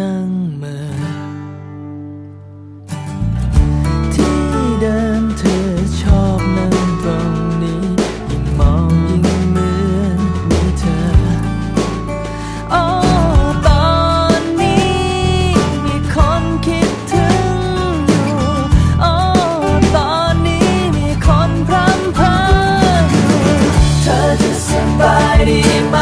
นั่งเมื่อที่เดิมเธอชอบนั่งตรงนี้ยิ่งมองยิ่งเหมือนมีเธอ โอ้ตอนนี้มีคนคิดถึงอยู่ โอ้ตอนนี้มีคนพร้อมพ้ออยู่เธอจะสบายดีไหม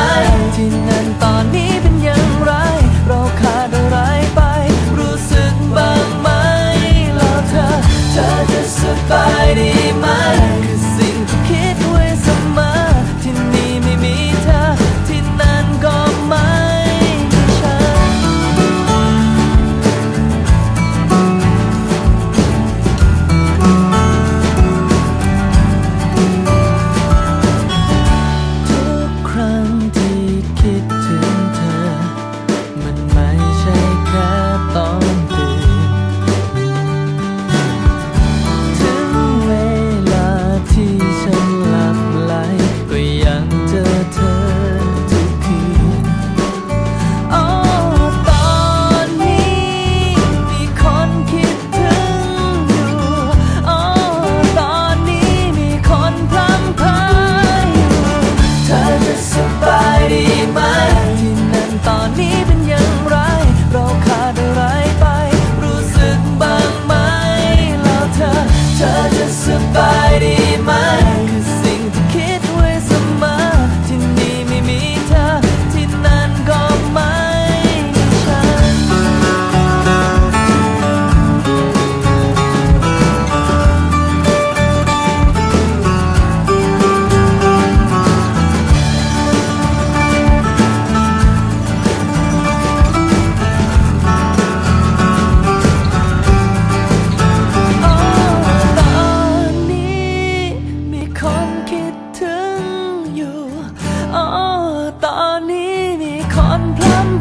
I'm plum